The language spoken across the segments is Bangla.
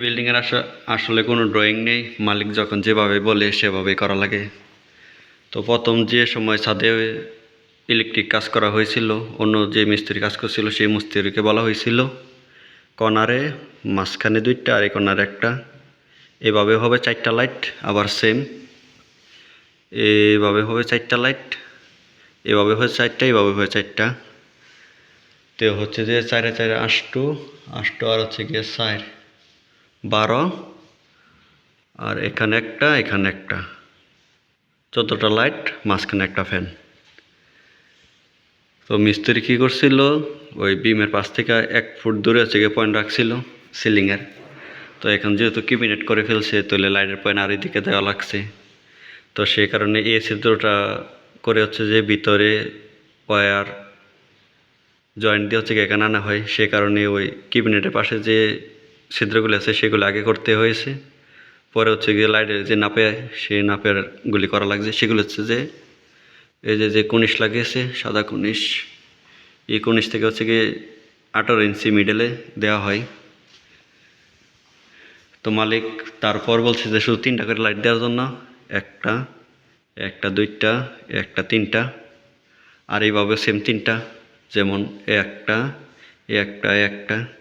বিল্ডিংয়ের আসলে কোনো ড্রয়িং নেই। মালিক যখন যেভাবে বলে, সেভাবেই করা লাগে। তো প্রথম যে সময় ছাদে ইলেকট্রিক কাজ করা হয়েছিল, অন্য যে মিস্ত্রি কাজ করছিল, সেই মিস্ত্রিকে বলা হয়েছিল কর্নারে মাঝখানে দুইটা, আর এই কর্নারে একটা। এভাবে হবে চারটা লাইট আবার সেম এভাবে হবে চারটা লাইট এভাবে হয়ে চারটা, এভাবে হয় চারটা। তো হচ্ছে যে চারে চারে আষ্টু আষ্টু আর হচ্ছে গিয়ে চার। বারো। আর এখানে একটা এখানে একটা। চোদ্দোটা লাইট, মাঝখানে একটা ফ্যান। তো মিস্ত্রি কী করছিল? ওই বিমের পাশ থেকে এক ফুট দূরে হচ্ছে গিয়ে পয়েন্ট রাখছিল সিলিংয়ের তো এখন যেহেতু কিবিনেট করে ফেলছে, তাহলে লাইটের পয়েন্ট আর এদিকে দেওয়া লাগছে। তো সেই কারণে এ ছিদ্রটা করে হচ্ছে যে ভিতরে ওয়ার জয়েন্ট দিয়ে হচ্ছে গিয়ে এখানে আনা হয়। সে কারণে ওই কিবিনেটের পাশে যে ছিদ্রগুলো আছে, সেগুলো আগে করতে হয়েছে। পরে হচ্ছে গিয়ে লাইটের যে নাপে, সেই নাপের গুলি করা লাগছে। সেগুলো হচ্ছে যে, এই যে যে কনিশ লাগিয়েছে, সাদা কনিশ, এই কনিশ থেকে হচ্ছে গিয়ে আঠারো ইঞ্চি মিডেলে দেওয়া হয়। তো মালিক তারপর বলছে যে শুধু তিনটা করে লাইট দেওয়ার জন্য, একটা একটা দুইটা, একটা তিনটা, আর এইভাবে সেম তিনটা, যেমন একটা একটা একটা।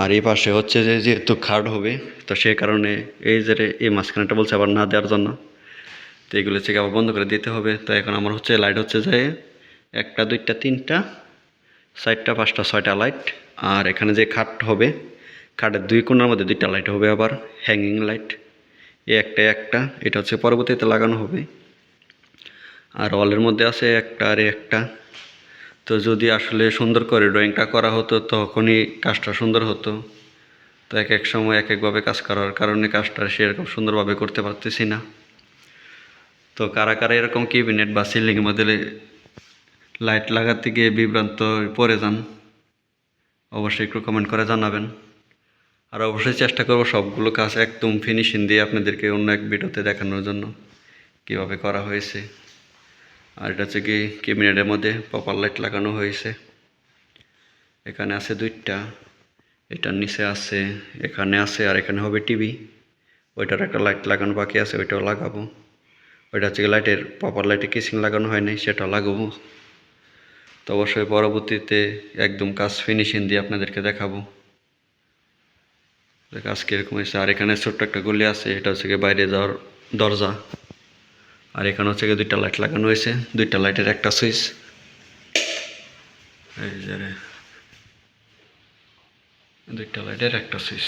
আর এই পাশে হচ্ছে যে যেহেতু খাট হবে, তো সেই কারণে এই যে এই মাঝখানেটা বলছে আবার না দেওয়ার জন্য। তো এগুলো থেকে আবার বন্ধ করে দিতে হবে। তো এখন আমার হচ্ছে লাইট হচ্ছে যে একটা, দুইটা, তিনটা, চারটা, পাঁচটা, ছয়টা লাইট আর এখানে যে খাট হবে, খাটের দুই কোণার মধ্যে দুইটা লাইট হবে আবার হ্যাঙ্গিং লাইট এ একটা একটা, এটা হচ্ছে পরবর্তীতে লাগানো হবে। আর ওয়ালের মধ্যে আছে একটা আর একটা। তো যদি আসলে সুন্দর করে ড্রয়িংটা করা হতো, তখনই কাজটা সুন্দর হতো। তো এক এক সময় এক একভাবে কাজ করার কারণে কাজটা সেরকম সুন্দরভাবে করতে পারতেছি না। তো কারা কারা এরকম কিবিনেট বা সিলিং মধ্যে লাইট লাগাতে গিয়ে বিভ্রান্ত পড়ে যান, অবশ্যই একটু কমেন্ট করে জানাবেন। আর অবশ্যই চেষ্টা করব সবগুলো কাজ একদম ফিনিশিং দিয়ে আপনাদেরকে অন্য এক ভিডিওতে দেখানোর জন্য, কীভাবে করা হয়েছে। আর এটা হচ্ছে কি ক্যাবিনেটের মধ্যে প্রপার লাইট লাগানো হয়েছে। এখানে আছে দুইটা এটার নিচে আছে, এখানে আছে, আর এখানে হবে টিভি। ওইটার একটা লাইট লাগানো বাকি আছে, ওইটাও লাগাবো। ওইটা হচ্ছে লাইটের প্রপার লাইটে কিসিং লাগানো হয় নাই সেটা লাগাবো। তো অবশ্যই পরবর্তীতে একদম কাজ ফিনিশিং দিয়ে আপনাদেরকে দেখাবো। কাজ কীরকম হয়েছে। আর এখানে ছোট্ট একটা গলি আছে, এটা হচ্ছে বাইরে যাওয়ার দরজা। আর এখানে হচ্ছে গিয়ে দুইটা লাইট লাগানো হয়েছে। দুইটা লাইটের একটা সুইচ। দুইটা লাইটের একটা সুইচ